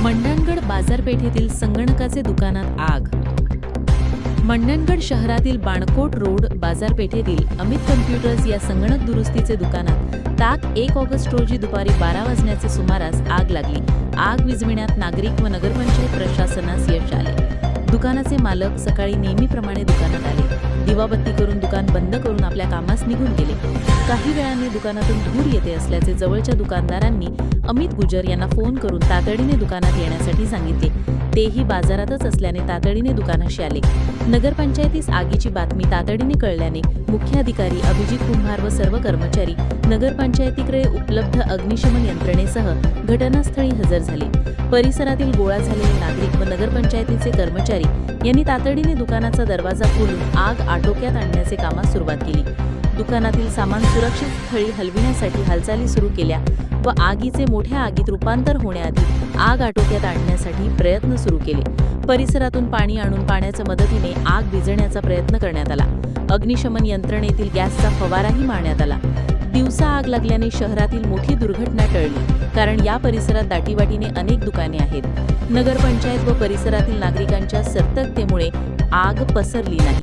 मंडणगड बाजारपेठेतील संगणकाचे दुकानात आग. मंडणगड शहरातील बाणकोट रोड बाजारपेठेतील अमित कम्प्युटर्स या संगणक दुरुस्तीचे दुकानात ताक एक ऑगस्ट रोजी दुपारी बारा वाजण्याचे सुमारास आग लागली. आग विजविण्यात नागरिक व नगरपंचायत प्रशासनास यश आले. दुकानाचे मालक सकाळी नेहमीप्रमाणे दुकान दिवाबत्ती करून दुकान बंद करून आपल्या कामास निघून गेले. काही वेळाने दुकानातून धूर येते असल्याचे जवळच्या दुकानदारांनी अमित गुजर यांना फोन करून तातडीने दुकानात येण्यासाठी सांगितले. तेही बाजारातच असल्याने तातडीने दुकानाशी आले. नगरपंचायतीस आगीची बातमी तातडीने कळल्याने मुख्याधिकारी अभिजित कुंभार व सर्व कर्मचारी नगरपंचायतीकडे उपलब्ध अग्निशमन यंत्रणेसह घटनास्थळी हजर झाले. परिसरातील गोळा झालेले नागरिक व नगरपंचायतीचे कर्मचारी यांनी तातडीने दुकानाचा दरवाजा खोलून आग आटोक्यात आणण्याचे कामास सुरुवात केली. दुकानातील सामान सुरक्षित स्थळी हलविण्यासाठी हालचाली सुरू केल्या व आगीचे मोठ्या आगीत रूपांतर होण्याआधी आग आटोक्यात आणण्यासाठी प्रयत्न सुरू केले. परिसरातून पाणी आणून पाण्याच्या मदतीने आग विजण्याचा प्रयत्न करण्यात आला. अग्निशमन यंत्रणेतील गॅसचा फवाराही मारण्यात आला. दिवसा आग लागल्याने शहरातील मोठी दुर्घटना टळली कारण या परिसरात दाटीवाटीने अनेक दुकाने आहेत. नगरपंचायत व परिसरातील नागरिकांच्या सतर्कतेमुळे आग पसरली नाही.